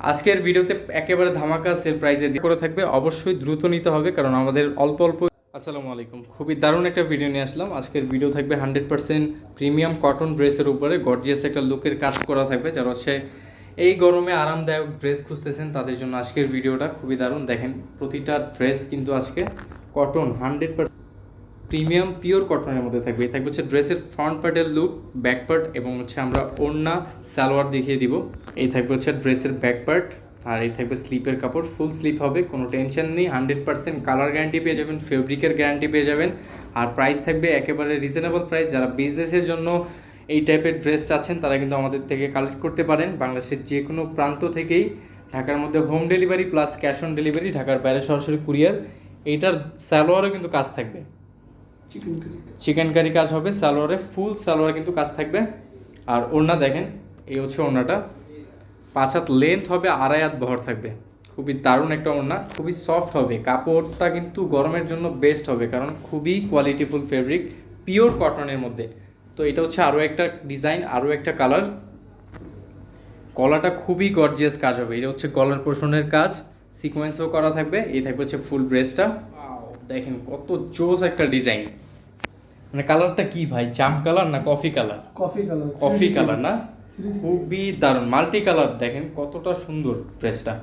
আজকের ভিডিওতে একেবারে ধামাকা সেল প্রাইজে করে থাকবে। অবশ্যই দ্রুত নিতে হবে, কারণ আমাদের অল্প অল্প আসসালামু আলাইকুম। খুবই দারুণ একটা ভিডিও নিয়ে আসলাম। আজকের ভিডিও থাকবে হান্ড্রেড পার্সেন্ট প্রিমিয়াম কটন ড্রেসের উপরে। গর্জিয়াস একটা লুকের কাজ করা থাকবে। যারা হচ্ছে এই গরমে আরামদায়ক ড্রেস খুঁজতেছেন, তাদের জন্য আজকের ভিডিওটা খুবই দারুণ। দেখেন, প্রতিটা ড্রেস কিন্তু আজকে কটন হান্ড্রেড প্রিমিয়াম, পিওর কটনের মধ্যে থাকবে। থাকবে হচ্ছে ড্রেসের ফ্রন্ট পার্টের লুক ব্যাক পার্ট এবং হচ্ছে আমরা ওড়না, সালোয়ার দেখিয়ে দিব। এই থাকবে হচ্ছে ড্রেসের ব্যাক পার্ট আর এই থাকবে স্লিপের কাপড়। ফুল স্লিপ হবে, কোনো টেনশন নেই। হান্ড্রেড পার্সেন্ট কালার গ্যারান্টি পেয়ে যাবেন ফেব্রিকের গ্যারান্টি পেয়ে যাবেন। আর প্রাইস থাকবে একেবারে রিজনেবল প্রাইস যারা বিজনেসের জন্য এই টাইপের ড্রেস চাচ্ছেন, তারা কিন্তু আমাদের থেকে কালেক্ট করতে পারেন। বাংলাদেশের যে কোনো প্রান্ত থেকেই। ঢাকার মধ্যে home delivery plus cash on delivery ঢাকার বাইরে সরাসরি কুরিয়ার এইটার সালোয়ারও কিন্তু কাজ থাকবে। চিকেন কারি কাজ। হবে সালোয়ারে ফুল সালোয়ার কিন্তু কাজ থাকবে। আর ওড়না দেখেন এই হচ্ছে ওড়নাটা। পাঁচ হাত লেন্থ হবে আড়াই হাত বহর থাকবে। খুবই দারুণ একটা ওড়না খুবই সফট হবে। কাপড়টা কিন্তু গরমের জন্য বেস্ট হবে কারণ খুবই কোয়ালিটিফুল ফেব্রিক পিওর কটনের মধ্যে। তো এটা হচ্ছে আরও একটা ডিজাইন আরও একটা কালার গলাটা খুবই গর্জিয়াস কাজ হবে। এটা হচ্ছে গলার পোষণের কাজ সিকোয়েন্সও করা থাকবে। এই থাকবে হচ্ছে ফুল ড্রেসটা দেখেন কত জোস একটা ডিজাইন। মানে কালারটা কি ভাই? জাম কালার না coffee colour? Coffee colour coffee colour না? খুবই দারুণ। মাল্টি কালার দেখেন কতটা সুন্দর ড্রেসটা।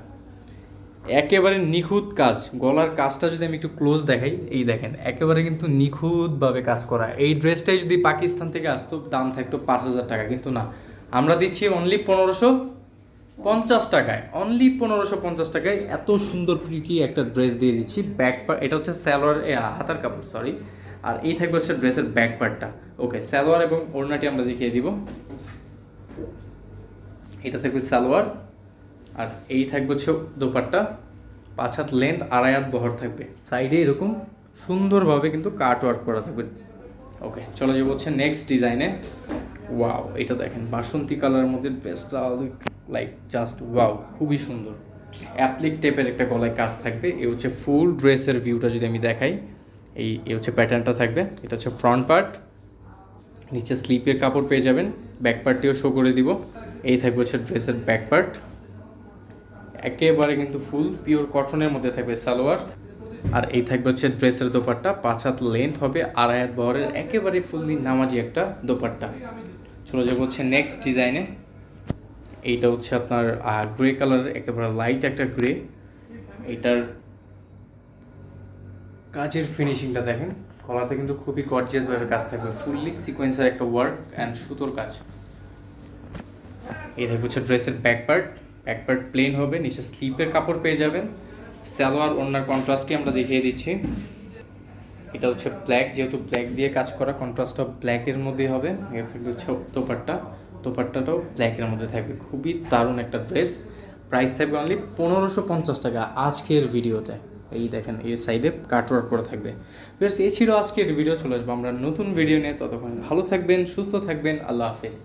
একেবারে নিখুঁত কাজ। গলার কাজটা যদি আমি একটু ক্লোজ দেখাই এই দেখেন একেবারে কিন্তু নিখুঁতভাবে কাজ করা। এই ড্রেসটাই যদি পাকিস্তান থেকে আসতো দাম থাকতো পাঁচ হাজার টাকা। কিন্তু না আমরা দিচ্ছি অনলি পনেরোশো। পঞ্চাশ টাকায় অনলি পনেরোশো পঞ্চাশ টাকায় এত সুন্দর প্রিটি একটা ড্রেস দিয়ে দিচ্ছি। ব্যাক পার্ট এটা হচ্ছে স্যালোয়ার হাতার কাপড় সরি আর এই থাকবে হচ্ছে ড্রেসের ব্যাক পার্টটা ওকে সালোয়ার এবং ওড়নাটি আমরা দেখিয়ে দিব। এটা থাকবে সালোয়ার। আর এই থাকবে হচ্ছে দোপাট্টা। পাঁচ হাত লেন্থ আড়াই হাত বহর থাকবে। সাইডে এরকম সুন্দরভাবে কিন্তু কাট ওয়ার্ক করা থাকবে। ওকে চলে যাব হচ্ছে নেক্সট ডিজাইনে ওয়াও এটা দেখেন, বাসন্তী কালারের মধ্যে ড্রেসটা লাইক জাস্ট ওয়াও খুবই সুন্দর। অ্যাপ্লিক টাইপের একটা গলায় কাজ থাকবে। এ হচ্ছে ফুল ড্রেসের ভিউটা যদি আমি দেখাই, এই, এ হচ্ছে প্যাটার্নটা থাকবে। এটা হচ্ছে ফ্রন্ট পার্ট নিচে স্লিপের কাপড় পেয়ে যাবেন। ব্যাক পার্টটিও শো করে দিব। এই থাকবে হচ্ছে ড্রেসের ব্যাক পার্ট একেবারে কিন্তু ফুল পিওর কটনের মধ্যে থাকবে সালোয়ার। আর এই থাকবে হচ্ছে ড্রেসের দোপাট্টা। পাঁচ হাত লেন্থ হবে, আড়াই হাত বহরের। একেবারে ফুললি নামাজি একটা দোপাট্টা। চলে যাব হচ্ছে নেক্সট ডিজাইনে এইটা হচ্ছে আপনার গ্রে কালারের একেবারে লাইট একটা গ্রে এইটার কাজের ফিনিশিংটা দেখেন। গলাতে কিন্তু খুবই গর্জিয়াস ভাবে কাজ থাকবে। ফুললি সিকোয়েন্সের একটা ওয়ার্ক অ্যান্ড সুতোর কাজ। এই হচ্ছে ড্রেসের back part back part plain হবে, নিচে স্লিপের কাপড় পেয়ে যাবেন। সালোয়ার ওনার কন্ট্রাস্টই আমরা দেখিয়ে দিচ্ছি। এটা হচ্ছে ব্ল্যাক যেহেতু ব্ল্যাক দিয়ে কাজ করা কন্ট্রাস্টটা ব্ল্যাকের মধ্যে হবে। এটা হচ্ছে দোপাট্টা। দোপাট্টাটাও ব্ল্যাকের মধ্যে থাকবে। খুবই দারুণ একটা ড্রেস। প্রাইস থাকবে অনলি পনেরোশো পঞ্চাশ টাকা আজকের ভিডিওতে। এই দেখেন, এই সাইডে কাটওয়ার্ক করে থাকবে। বেশ, এ ছিল আজকের ভিডিও চলে আসব আমরা নতুন ভিডিও নিয়ে। ততক্ষণ ভালো থাকবেন, সুস্থ থাকবেন, আল্লাহ হাফেজ।